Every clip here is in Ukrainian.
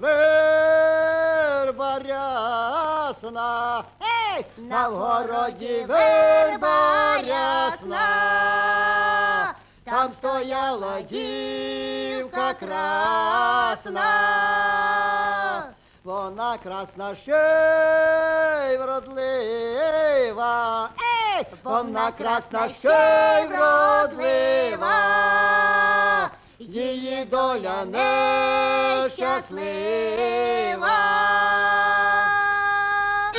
верба Ей! на городі верба рясна, там стояла дівка красна. Вона красна ще й вродлива, Ей! вона красна ще й вродлива, її доля нещаслива.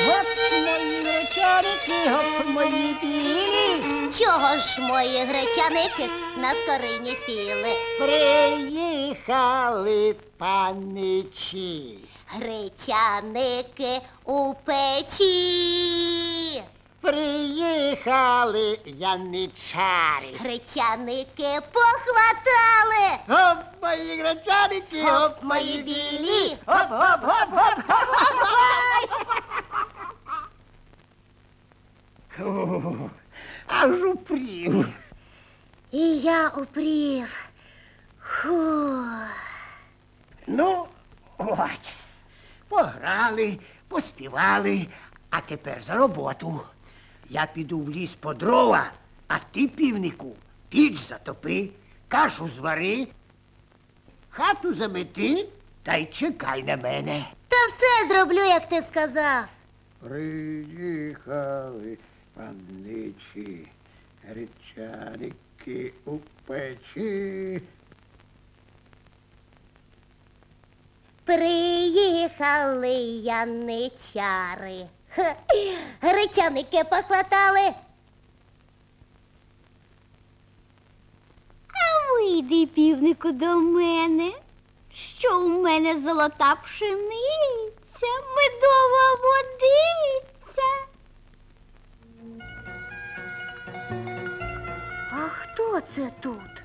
Гоп мої вечорики, гоп мої білі, Чого ж мої гречаники на скорині сіли? приїхали паничі. Гречаники у печі. Приїхали яничари. Гречаники похватали. Гоп, мої гречаники, гоп, мої білі. Гоп, гоп, гоп, гоп, гоп, гоп. Аж упрів. І я упрів. Фу. Ну, от. Пограли, поспівали, а тепер за роботу. Я піду в ліс по дрова, а ти, півнику, піч затопи, кашу звари, хату замети та й чекай на мене. Та все зроблю, як ти сказав. Приїхали панничі, гречаники у печі. Приїхали яничари. Хе, Гречаники похватали. А вийди, півнику, до мене, що у мене золота пшениця, медова водиця. А хто це тут?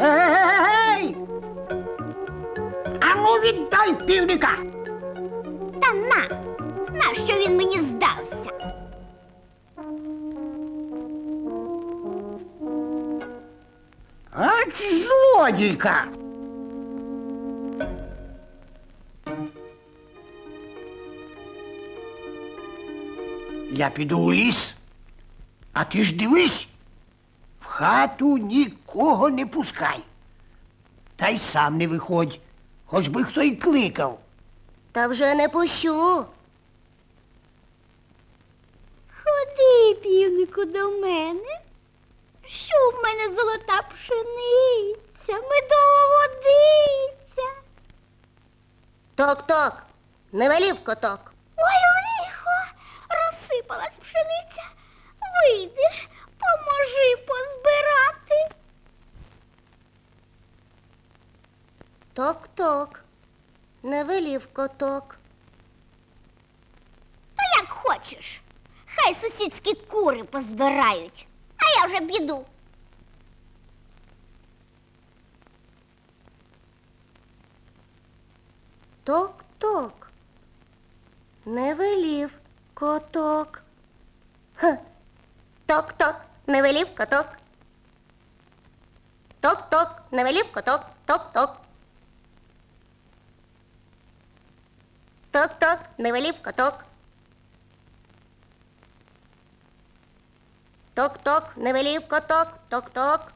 Ей! Ану віддай півника! Та на, нащо він мені здався? Ач злодійка! Я піду у ліс, а ти ж дивись, в хату нікого не пускай. Та й сам не виходь, хоч би хто й кликав. Та вже не пущу. Ходи, півнику, до мене, що в мене золота пшениця, медова водиця. Ток-ток, не велів коток. Ой, лихо, розсипалась пшениця. Вийди, поможи позбирати. Ток-ток, не велів коток. То як хочеш. Хай сусідські кури позбирають, а я вже піду. Ток-ток, не велів коток. Ток-ток, не велів коток. Ток-ток, не велів коток. Ток-ток. Ток-ток, не велів коток. Ток-ток, не велів коток. Ток-ток.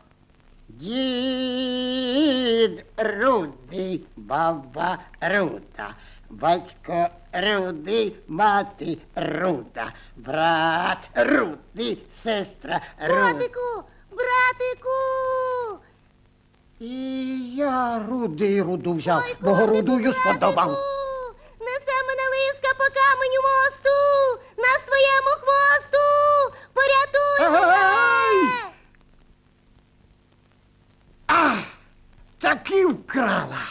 Дід рудий, баба руда, батько рудий, мати руда, брат рудий, сестра руда. Братику, братику. І я рудий руду взяв, Ой, бо котику, рудую сподобав. братику, лиска по каменю мосту, на своєму хвосту, порятуй мене! А, таки вкрала.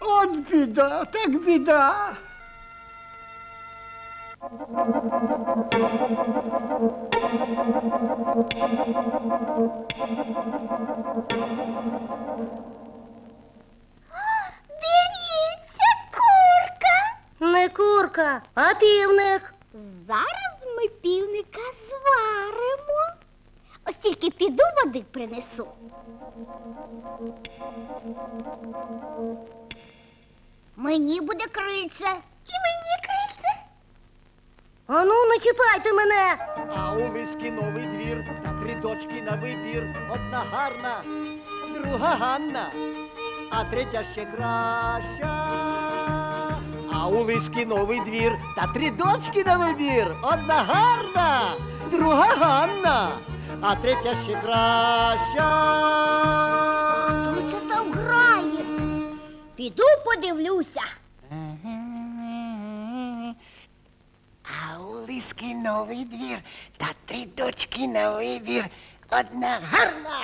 От біда, так біда. Дивіться, Курка, а півник. Зараз ми півника зваримо. Ось тільки піду води принесу. Мені буде крильце. І мені крильце. Ану, не чіпайте мене. А у миски новий двір та три дочки на вибір. Одна гарна, друга Ганна, а третя ще краща. А у лиски новий двір та три дочки на вибір. Одна гарна, друга Ганна, а третя ще краща. Хто це там грає? Піду подивлюся. А у лиски новий двір та три дочки на вибір. Одна гарна,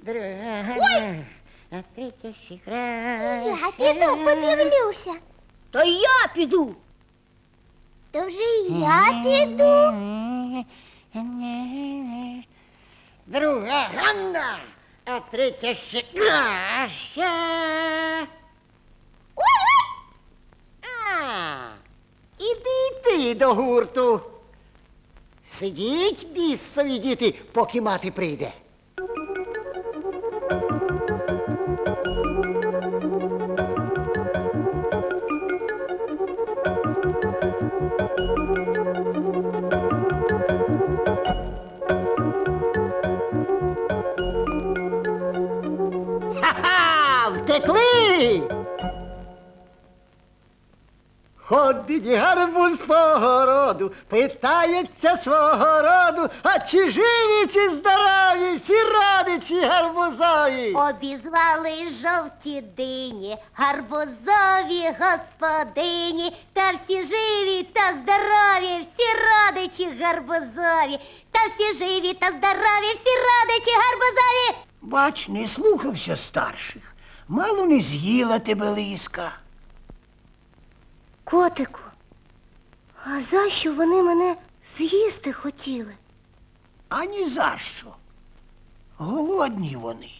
друга гарна, а третя ще краща. Я піду подивлюся. То я піду. То вже і я піду. Друга Ганна, а третя ще краща. А, іди йди до гурту. Сидіть, бісові діти, поки мати прийде. Ходить гарбуз по городу, питається свого роду, а чи живі, чи здорові, всі родичі гарбузові. Обізвали жовті дині, гарбузові господині, та всі живі та здорові, всі родичі гарбузові, та всі живі та здорові, всі родичі гарбузові. Бач, не слухався старших. Мало не з'їла тебе лиска. Котику, а за що вони мене з'їсти хотіли? Ані за що. Голодні вони.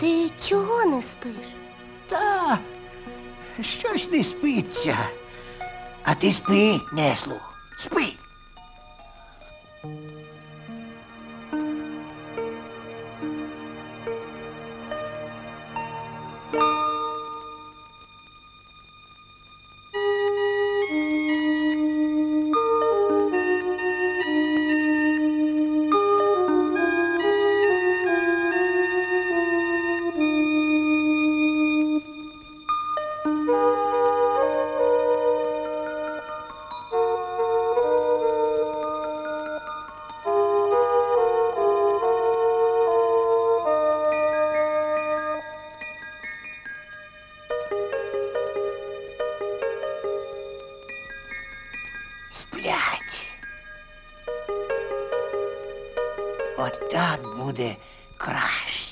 Ти чого не спиш? Та щось не спиться. А ти спи, неслух, спи. Отак буде краще.